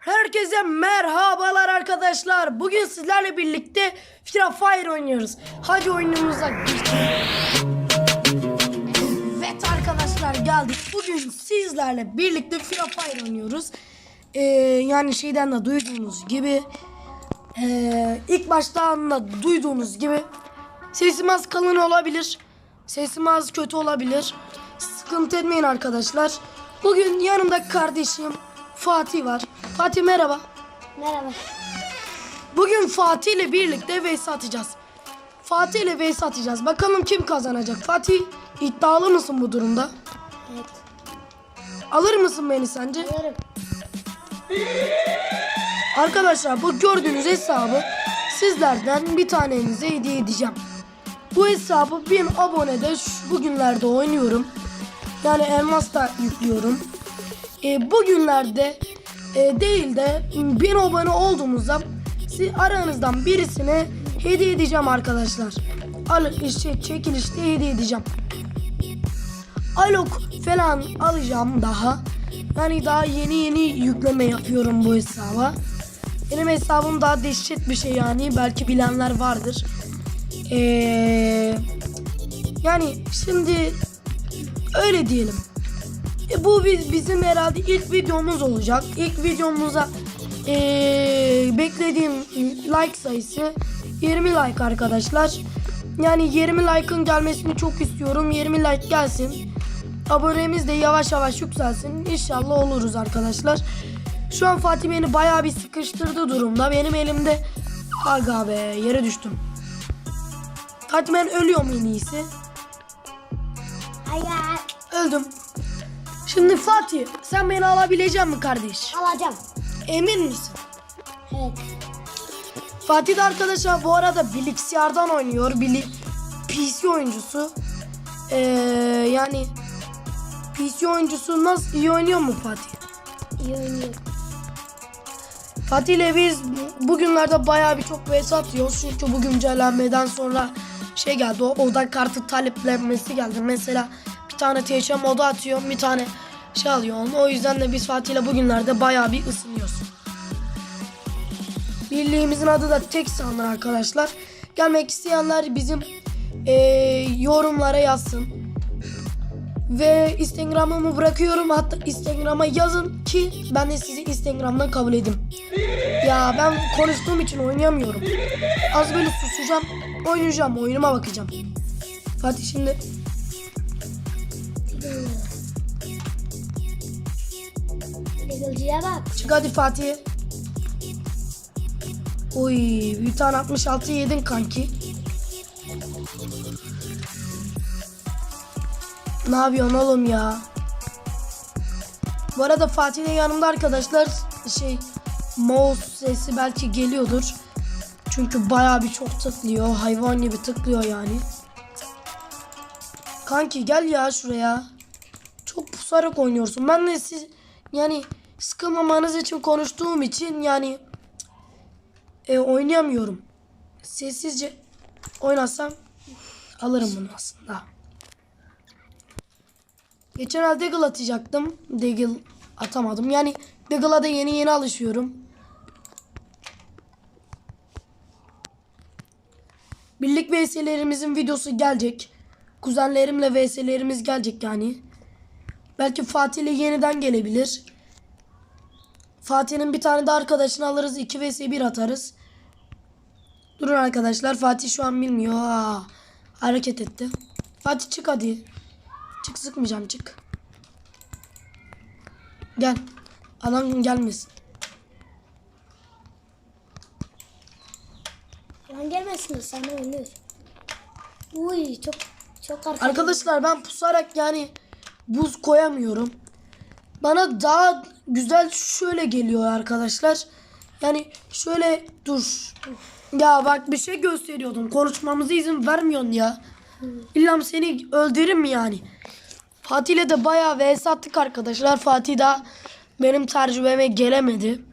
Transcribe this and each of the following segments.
Herkese merhabalar arkadaşlar. Bugün sizlerle birlikte Free Fire oynuyoruz. Hadi oyunumuza geçelim. Evet arkadaşlar geldik. Bugün sizlerle birlikte Free Fire oynuyoruz. Ee, yani şeyden de duyduğunuz gibi ee, ilk baştan da duyduğunuz gibi sesim az kalın olabilir. Sesim az kötü olabilir. Sıkıntı etmeyin arkadaşlar. Bugün yanımda kardeşim Fatih var. Fatih merhaba. Merhaba. Bugün Fatih ile birlikte vs atacağız. Fatih ile vs atacağız. Bakalım kim kazanacak. Fatih iddialı mısın bu durumda? Evet. Alır mısın beni sence? Alırım. Arkadaşlar bu gördüğünüz hesabı sizlerden bir tanenize hediye edeceğim. Bu hesabı 1000 abonede şu- bugünlerde oynuyorum. Yani elmas da yüklüyorum. E, bugünlerde e, değil de 1000 abone olduğumuzda aranızdan birisine hediye edeceğim arkadaşlar. Al işte çekilişte hediye edeceğim. Alok falan alacağım daha. Yani daha yeni yeni yükleme yapıyorum bu hesaba. Benim hesabım daha dehşet bir şey yani. Belki bilenler vardır. Ee, yani şimdi öyle diyelim. E, bu bi- bizim herhalde ilk videomuz olacak. İlk videomuza ee, beklediğim like sayısı 20 like arkadaşlar. Yani 20 like'ın gelmesini çok istiyorum. 20 like gelsin. Abonemiz de yavaş yavaş yükselsin. İnşallah oluruz arkadaşlar. Şu an Fatih beni bayağı bir sıkıştırdı durumda. Benim elimde aga be yere düştüm. Fatih ben ölüyorum en iyisi. Hayır. Öldüm. Şimdi Fatih sen beni alabilecek misin kardeş? Alacağım. Emin misin? Evet. Fatih de arkadaşlar bu arada bilgisayardan oynuyor. Bili PC oyuncusu. Ee, yani PC oyuncusu nasıl iyi oynuyor mu Fatih? İyi oynuyor. Fatih ile biz bugünlerde bayağı bir çok vs atıyoruz. Çünkü bu güncellenmeden sonra şey geldi. O oda kartı taleplenmesi geldi. Mesela bir tane THM modu atıyor. Bir tane şey alıyor onu. O yüzden de biz Fatih ile bugünlerde bayağı bir ısınıyoruz. Birliğimizin adı da tek sanır arkadaşlar. Gelmek isteyenler bizim eee, yorumlara yazsın. Ve Instagram'ımı bırakıyorum. Hatta Instagram'a yazın ki ben de sizi Instagram'dan kabul edeyim. Ya ben konuştuğum için oynayamıyorum. Az böyle susacağım. Oynayacağım. Oyunuma bakacağım. Fatih şimdi Eagle'cıya bak. çık hadi Fatih. Oy bir tane 66 yedin kanki. Ne yapıyorsun oğlum ya? Bu arada Fatih de yanımda arkadaşlar şey mouse sesi belki geliyordur. Çünkü bayağı bir çok tıklıyor. Hayvan gibi tıklıyor yani. Kanki gel ya şuraya. Çok pusarak oynuyorsun. Ben de siz yani sıkılmamanız için konuştuğum için yani e, oynayamıyorum. Sessizce oynasam alırım bunu aslında. Geçen ay Deagle atacaktım. Deagle atamadım. Yani Deagle'a da yeni yeni alışıyorum. Birlik VS'lerimizin videosu gelecek. Kuzenlerimle VS'lerimiz gelecek yani. Belki Fatih ile yeniden gelebilir. Fatih'in bir tane de arkadaşını alırız. 2 vs 1 atarız. Durun arkadaşlar. Fatih şu an bilmiyor. Aa, hareket etti. Fatih çık hadi. Çık sıkmayacağım çık. Gel. Adam gelmesin. Lan gelmesin sana ölür. Uy çok çok arkadaş. Arkadaşlar ben pusarak yani buz koyamıyorum. Bana daha güzel şöyle geliyor arkadaşlar. Yani şöyle dur. Ya bak bir şey gösteriyordum. Konuşmamıza izin vermiyorsun ya. İllam seni öldürürüm yani. Fatih ile de bayağı vs attık arkadaşlar. Fatih daha benim tercümeme gelemedi.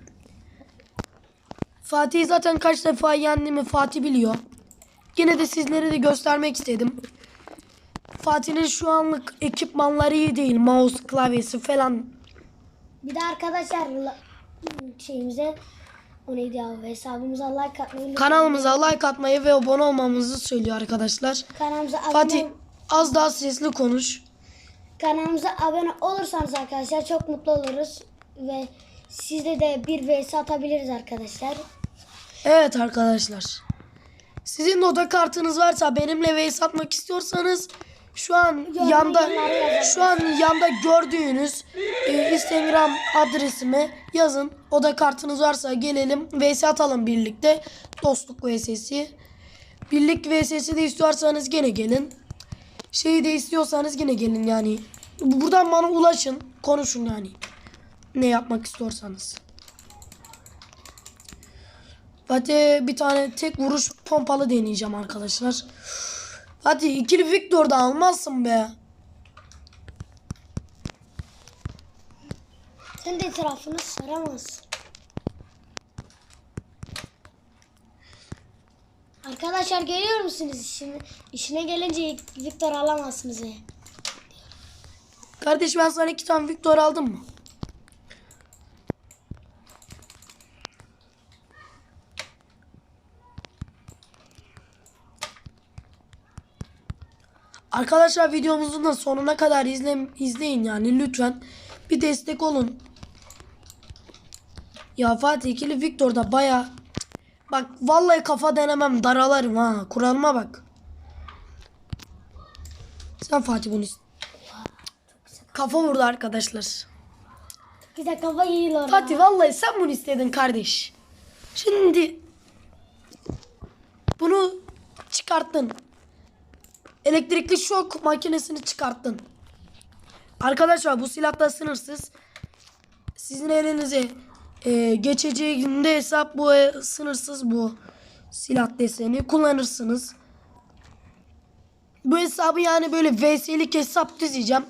Fatih zaten kaç defa yendiğimi Fatih biliyor. Yine de sizlere de göstermek istedim. Fatih'in şu anlık ekipmanları iyi değil. Mouse, klavyesi falan. Bir de arkadaşlar la- şeyimize o neydi ya hesabımıza like atmayı Kanalımıza like atmayı ve abone olmamızı söylüyor arkadaşlar. kanalımıza abone Fatih az daha sesli konuş. kanalımıza abone olursanız arkadaşlar çok mutlu oluruz ve sizde de bir vs atabiliriz arkadaşlar. Evet arkadaşlar. Sizin de oda kartınız varsa benimle vs atmak istiyorsanız şu an yanda yorumlara yazın. şu an yanda gördüğünüz e, Instagram adresime yazın. Oda kartınız varsa gelelim vs atalım birlikte. Dostluk vs'si. Birlik vs'si de istiyorsanız gene gelin. Şeyi de istiyorsanız gene gelin yani. Buradan bana ulaşın. Konuşun yani. Ne yapmak istiyorsanız. Fatih bir tane tek vuruş pompalı deneyeceğim arkadaşlar. Fatih ikili Victor da almazsın be. Sen de etrafını saramazsın. Arkadaşlar görüyor musunuz işine, işine gelince Victor alamazsınız. Kardeş ben sana iki tane Victor aldım mı? Arkadaşlar videomuzun da sonuna kadar izle, izleyin yani lütfen. Bir destek olun. Ya Fatih ikili Victor da baya Bak vallahi kafa denemem daralarım ha. Kuralıma bak. Sen Fatih bunu Kafa vurdu arkadaşlar. Güzel kafa yiyorlar. Fatih vallahi sen bunu istedin kardeş. Şimdi bunu çıkarttın. Elektrikli şok makinesini çıkarttın. Arkadaşlar bu silah da sınırsız. Sizin elinize e, geçeceğinde hesap bu e, sınırsız bu silah deseni kullanırsınız. Bu hesabı yani böyle VS'lik hesap dizeceğim.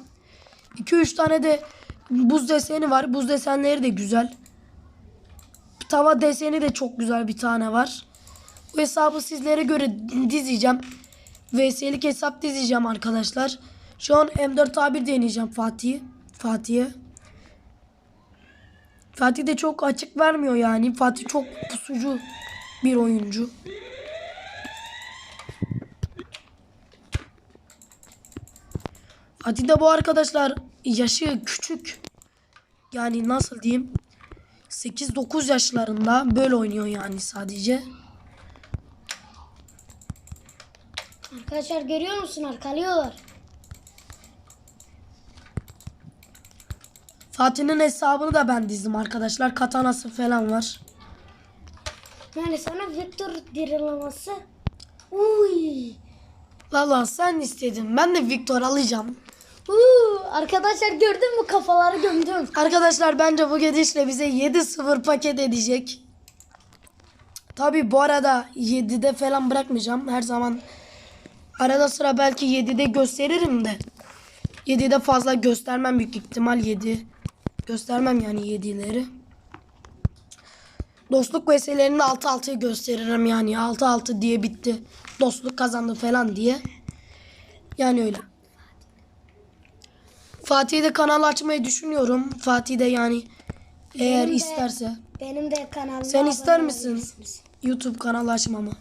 2-3 tane de buz deseni var. Buz desenleri de güzel. Tava deseni de çok güzel bir tane var. Bu hesabı sizlere göre dizeceğim. VS'lik hesap dizeceğim arkadaşlar. Şu an M4A1 deneyeceğim Fatih. Fatih'e. Fatih de çok açık vermiyor yani. Fatih çok pusucu bir oyuncu. Fatih de bu arkadaşlar yaşı küçük. Yani nasıl diyeyim? 8-9 yaşlarında böyle oynuyor yani sadece. Arkadaşlar görüyor musun arkalıyorlar. Fatih'in hesabını da ben dizdim arkadaşlar. Katanası falan var. Yani sana Victor dirilaması. Uy. Valla sen istedin. Ben de Victor alacağım. Uuu, arkadaşlar gördün mü kafaları gömdüm. Arkadaşlar bence bu gidişle bize 7-0 paket edecek. Tabi bu arada 7'de falan bırakmayacağım. Her zaman arada sıra belki 7'de gösteririm de. 7'de fazla göstermem büyük ihtimal 7. Göstermem yani 7'leri. Dostluk vesilelerini 6-6'ya gösteririm yani 6-6 diye bitti. Dostluk kazandı falan diye. Yani öyle. Fatih de kanal açmayı düşünüyorum. Fatih de yani eğer Benim de- isterse Benim de kanalıma Sen ister misin? YouTube kanalı açmamı.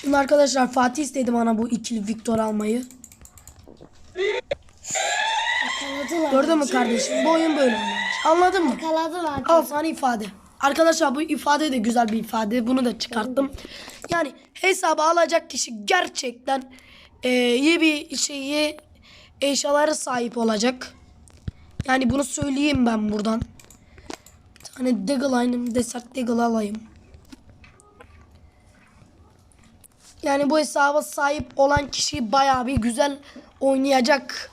Şimdi arkadaşlar Fatih istedi bana bu ikili Victor almayı. Yakaladılar. Gördün mü kardeşim? Bu oyun böyle. Anladın mı? Yakaladılar. Al sana ifade. Arkadaşlar bu ifade de güzel bir ifade. Bunu da çıkarttım. Yani hesabı alacak kişi gerçekten e, iyi bir şeyi eşyalara sahip olacak. Yani bunu söyleyeyim ben buradan. Bir tane Deagle aynı Desert Deagle alayım. Yani bu hesaba sahip olan kişi bayağı bir güzel oynayacak.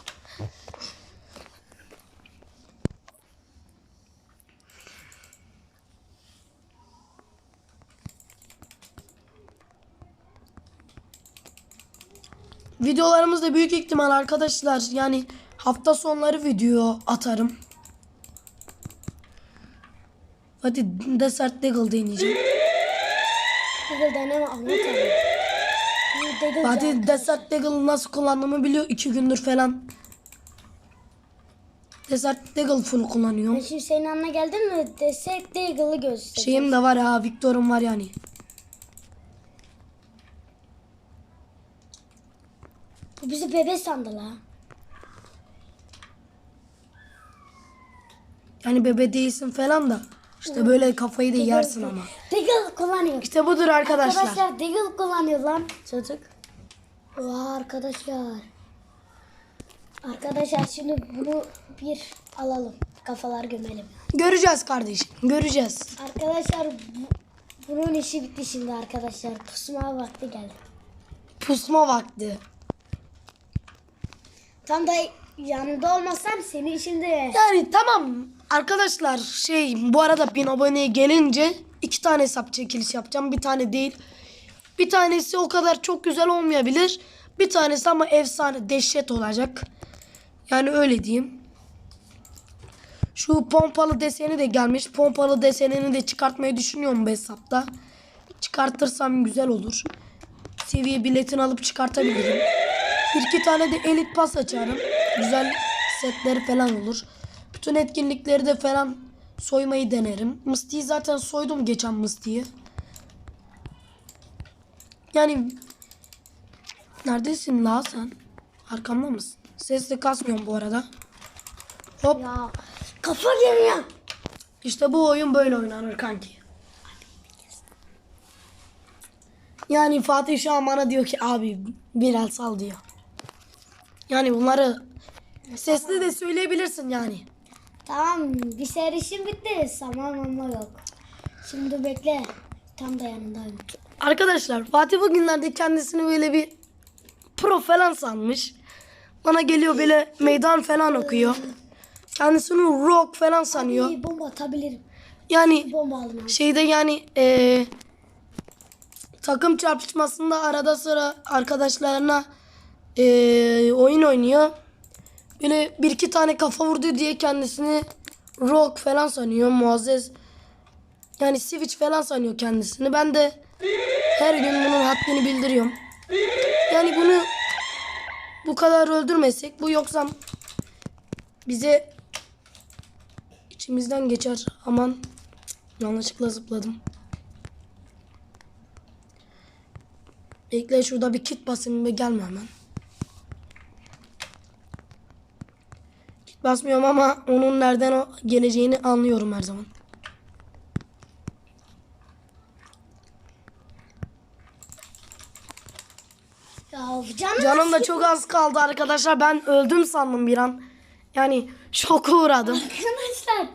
Videolarımızda büyük ihtimal arkadaşlar yani hafta sonları video atarım. Hadi Desert Deagle deneyeceğim. Google deneme Ahmet Google Fatih Desert Deagle'ı nasıl kullandığımı biliyor. iki gündür falan. Desert Deagle full kullanıyorum. şimdi senin yanına geldim mi desek Deagle'ı göster. Şeyim de var ha Victor'um var yani. Bu bizi bebe sandı la. Yani bebe değilsin falan da. İşte böyle kafayı da yersin ama. Kullanıyor. İşte budur arkadaşlar. Arkadaşlar Deagle kullanıyor lan çocuk. Vay arkadaşlar. Arkadaşlar şimdi bunu bir alalım. Kafalar gömelim. Göreceğiz kardeşim. Göreceğiz. Arkadaşlar bu- bunun işi bitti şimdi arkadaşlar. Pusma vakti geldi. Pusma vakti. Tam da yanında olmasam senin işin de. Yani tamam arkadaşlar şey bu arada bin aboneye gelince iki tane hesap çekiliş yapacağım. Bir tane değil. Bir tanesi o kadar çok güzel olmayabilir. Bir tanesi ama efsane dehşet olacak. Yani öyle diyeyim. Şu pompalı deseni de gelmiş. Pompalı desenini de çıkartmayı düşünüyorum bu hesapta. Çıkartırsam güzel olur. Seviye biletini alıp çıkartabilirim. Bir iki tane de elit pas açarım. Güzel setleri falan olur. Bütün etkinlikleri de falan soymayı denerim. Mısti'yi zaten soydum geçen Mısti'yi. Yani neredesin la sen? Arkamda mısın? Sesli kasmıyorum bu arada. Hop. Ya kafa geliyor. İşte bu oyun böyle oynanır kanki. Yani Fatih şu an bana diyor ki abi Bilal sal diyor. Yani bunları sesli de söyleyebilirsin yani. Tamam bir serişim bitti. Tamam ama yok. Şimdi bekle. Tam da yanındayım. Arkadaşlar Fatih bugünlerde kendisini böyle bir pro falan sanmış. Bana geliyor böyle meydan falan okuyor. Kendisini rock falan sanıyor. İyi bomba atabilirim. Yani Bomba şeyde yani eee, takım çarpışmasında arada sıra arkadaşlarına eee, oyun oynuyor. Böyle bir iki tane kafa vurdu diye kendisini rock falan sanıyor. Muazzez yani switch falan sanıyor kendisini. Ben de her gün bunun haddini bildiriyorum. Yani bunu bu kadar öldürmesek bu yoksa bize içimizden geçer. Aman yanlışlıkla zıpladım. Bekle şurada bir kit basayım ve gelme hemen. Kit basmıyorum ama onun nereden o geleceğini anlıyorum her zaman. Ya canım. Canım da çok az kaldı arkadaşlar. Ben öldüm sandım bir an. Yani şoka uğradım. Arkadaşlar.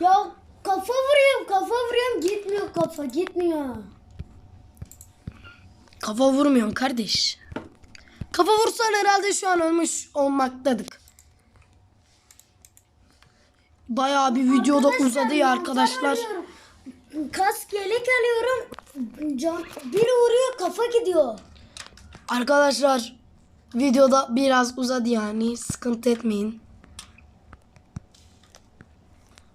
Ya kafa vuruyorum kafa vuruyorum gitmiyor kafa gitmiyor. Kafa vurmuyorum kardeş. Kafa vursan herhalde şu an ölmüş olmaktadık. Bayağı bir videoda uzadı ya arkadaşlar. Kask yelek alıyorum. Can, biri vuruyor kafa gidiyor. Arkadaşlar videoda biraz uzadı yani sıkıntı etmeyin.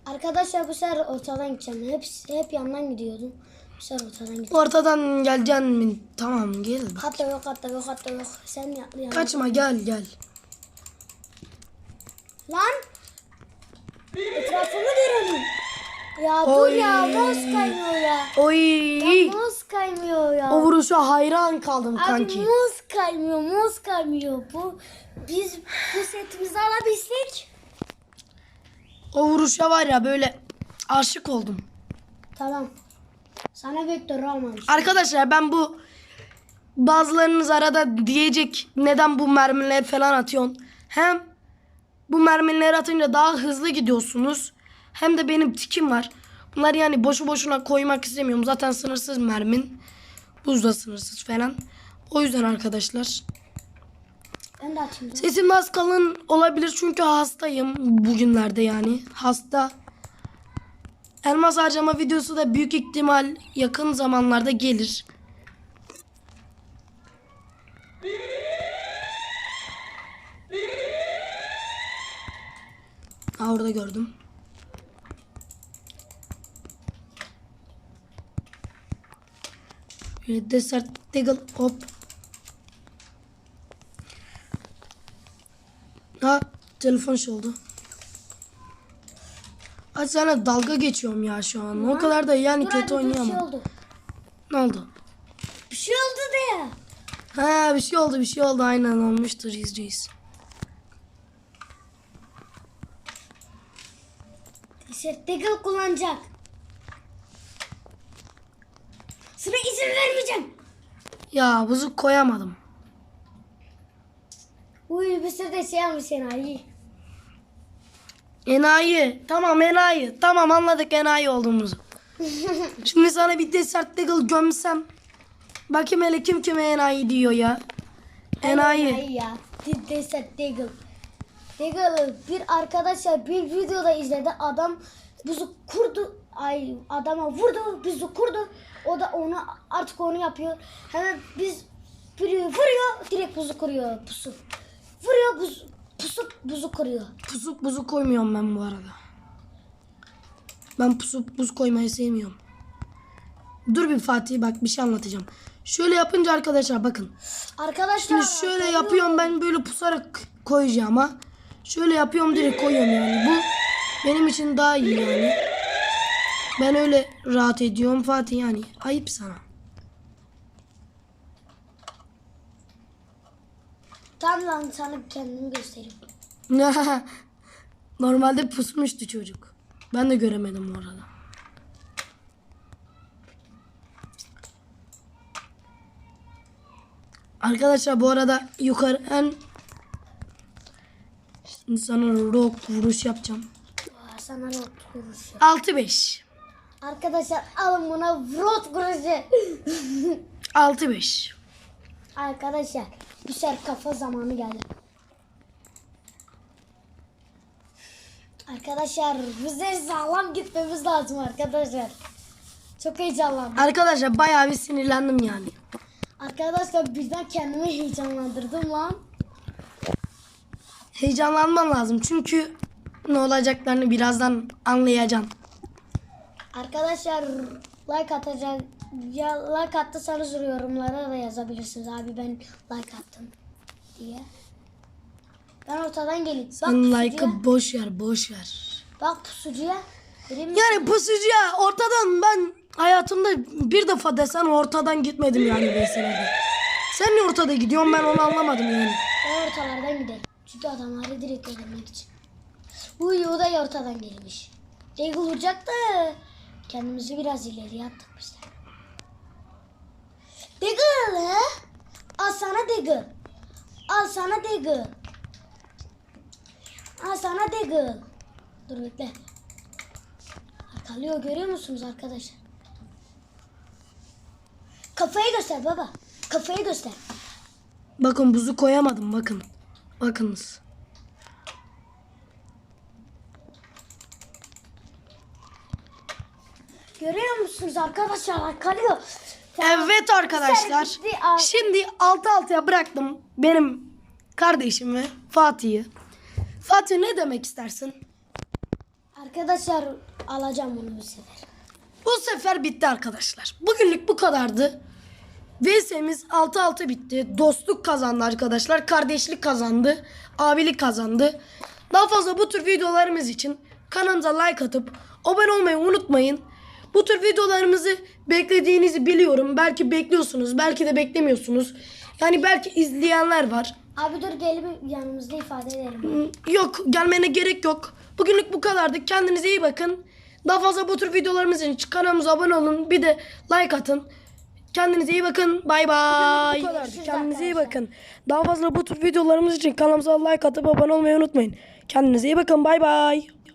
Arkadaşlar bu sefer ortadan gideceğim. Hep, hep yandan gidiyordum. Bu sefer ortadan gideceğim. Ortadan geleceksin mi? Tamam gel. Hatta yok hatta yok hatta yok. Sen ya, ya. Kaçma gel gel. Lan. Etrafımı görelim. Ya dur Oy. ya mouse kaymıyor ya. Oy. Ya mouse kaymıyor ya. O vuruşa hayran kaldım Abi kanki. mouse kaymıyor, mouse kaymıyor. Bu biz bu setimizi alabilsek. O vuruşa var ya böyle aşık oldum. Tamam. Sana vektör almamış. Arkadaşlar ben bu bazılarınız arada diyecek neden bu mermileri falan atıyorsun. Hem bu mermileri atınca daha hızlı gidiyorsunuz. Hem de benim tikim var. Bunlar yani boşu boşuna koymak istemiyorum. Zaten sınırsız mermin. Buz da sınırsız falan. O yüzden arkadaşlar. Ben de açayım. Sesim az kalın olabilir çünkü hastayım bugünlerde yani. Hasta. Elmas harcama videosu da büyük ihtimal yakın zamanlarda gelir. Aa, orada gördüm. Desert Deagle hop. Ha telefon şey oldu. Hadi sana dalga geçiyorum ya şu an. O kadar da yani Dur kötü abi, bir şey oynayamam. oldu. Ne oldu? Bir şey oldu de. Ha bir şey oldu bir şey oldu aynen olmuştur izceyiz. Deagle kullanacak. Sana izin vermeyeceğim. Ya buzu koyamadım. Uy bir sürü de şey almış enayi. Enayi. Tamam enayi. Tamam anladık enayi olduğumuzu. Şimdi sana bir desert deagle gömsem. Bakayım hele kim kime enayi diyor ya. Enayi. Enayi ya. De- Desert Deagle. Deagle bir arkadaşlar bir videoda izledi. Adam buzu kurdu. Ay adama vurdu. Buzu kurdu. O da onu artık onu yapıyor. Hemen biz vuruyor, vuruyor direkt buzu kuruyor pusu. Vuruyor buz pusu buzu kuruyor. Pusup buzu koymuyorum ben bu arada. Ben pusup buz koymayı sevmiyorum. Dur bir Fatih bak bir şey anlatacağım. Şöyle yapınca arkadaşlar bakın. Arkadaşlar Şimdi şöyle yapıyorum ben böyle pusarak koyacağım ha. Şöyle yapıyorum direkt koyuyorum yani. Bu benim için daha iyi yani. Ben öyle rahat ediyorum Fatih yani. Ayıp sana. Tam lan sana kendimi göstereyim. Normalde pusmuştu çocuk. Ben de göremedim bu arada. Arkadaşlar bu arada yukarı en sana rock vuruş yapacağım. Aa, Sana rot kuruşu. 6-5. Arkadaşlar alın buna rot kuruşu. 6-5. Arkadaşlar sefer kafa zamanı geldi. Arkadaşlar bize sağlam gitmemiz lazım arkadaşlar. Çok heyecanlandım. Arkadaşlar bayağı bir sinirlendim yani. Arkadaşlar birden kendimi heyecanlandırdım lan. Heyecanlanmam lazım çünkü ne olacaklarını birazdan anlayacağım. Arkadaşlar like atacak ya like attıysanız yorumlara da yazabilirsiniz abi ben like attım diye. Ben ortadan geleyim. Bak Sen like'ı boş ver boş ver. bak pusucuya. Yani pusucuya ortadan ben hayatımda bir defa desen ortadan gitmedim yani BSL'de. Sen niye ortada gidiyorsun ben onu anlamadım yani. Ben ortalardan gidelim. Çünkü adamları direkt öldürmek için. Uy o da ortadan gelmiş. Deagle vuracaktı. Kendimizi biraz ileriye attık biz de. Deagle? Al sana Deagle. Al sana Deagle. Al sana Deagle. Dur bekle. Arkalıyor görüyor musunuz arkadaşlar? Kafayı göster baba. Kafayı göster. Bakın buzu koyamadım bakın. Bakınız. Görüyor musunuz arkadaşlar arkalıyor. Evet arkadaşlar. Şimdi 6 altıya bıraktım benim kardeşimi Fatih'i. Fatih ne demek istersin? Arkadaşlar alacağım bunu bu sefer. Bu sefer bitti arkadaşlar. Bugünlük bu kadardı. VS'miz 6-6 bitti. Dostluk kazandı arkadaşlar. Kardeşlik kazandı. Abilik kazandı. Daha fazla bu tür videolarımız için kanalımıza like atıp abone olmayı unutmayın. Bu tür videolarımızı beklediğinizi biliyorum. Belki bekliyorsunuz, belki de beklemiyorsunuz. Yani belki izleyenler var. Abi dur gelip yanımızda ifade edelim. Yok gelmene gerek yok. Bugünlük bu kadardı. Kendinize iyi bakın. Daha fazla bu tür videolarımız için kanalımıza abone olun. Bir de like atın. Kendinize iyi bakın. Bay bay. Kendinize iyi bakın. Daha fazla bu tür videolarımız için kanalımıza like atıp abone olmayı unutmayın. Kendinize iyi bakın. Bay bay.